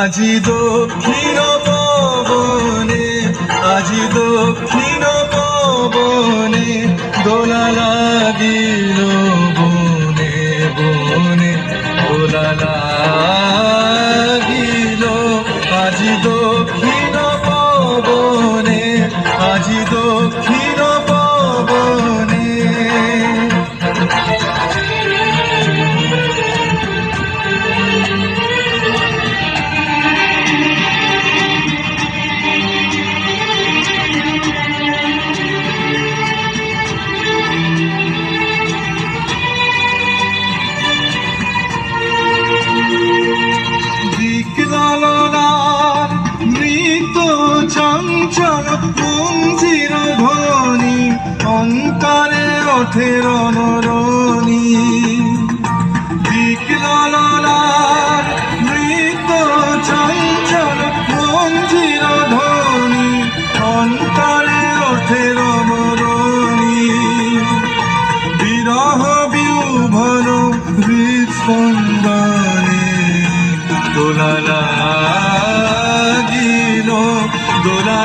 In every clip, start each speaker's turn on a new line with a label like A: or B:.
A: আজি দক্ষিণ পবনে আজি দক্ষিণ পবনে দোলা লাগিল বনে বনে দোলা লাগিল। আজি দক্ষিণ অন্তরে ওঠে রণরণী দিকলালনার মৃত চঞ্চল পুঞ্জির ধ্বনি। অন্তরে ওঠে রণরণী বিরহ বিউভন হৃৎস্পন্দনে দোলা লাগিল দোলা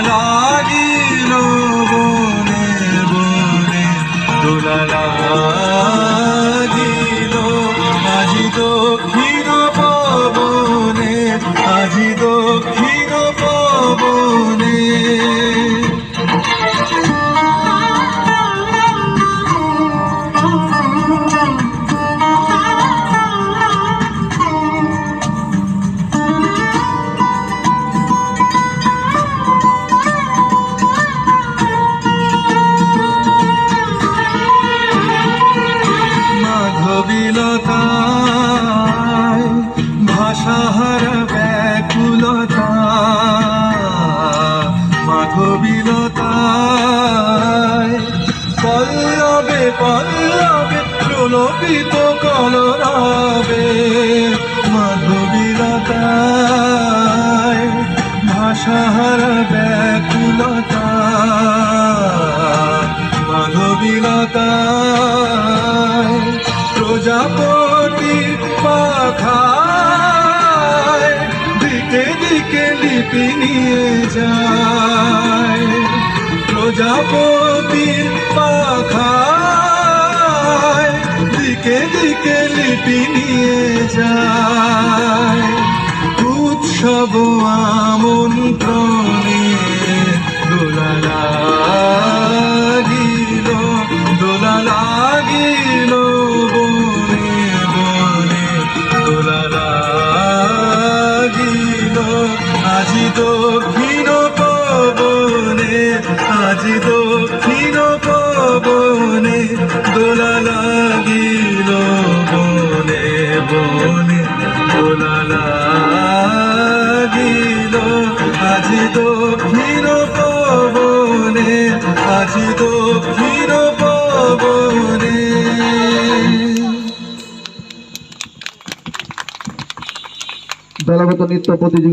A: মাধবীলতায় পল্লবে পল্লবে প্রলোভিত কলরাবে মাধবীলতায়। ভাষাহার ব্যাকুলতা। মাধবীলতায় প্রজাপতি পাখায়। দিকে দিকে লিপি নিয়ে যায়। প্রজাপতি পাখায় দিকে দিকে লিপি নিয়ে যায়। উৎসব আমন্ত্রণে বনে দোলা লাগিল। আজি দক্ষিণ পবনে আজি দক্ষিণ পবনে।
B: দলগত নৃত্য প্রতিযোগিতা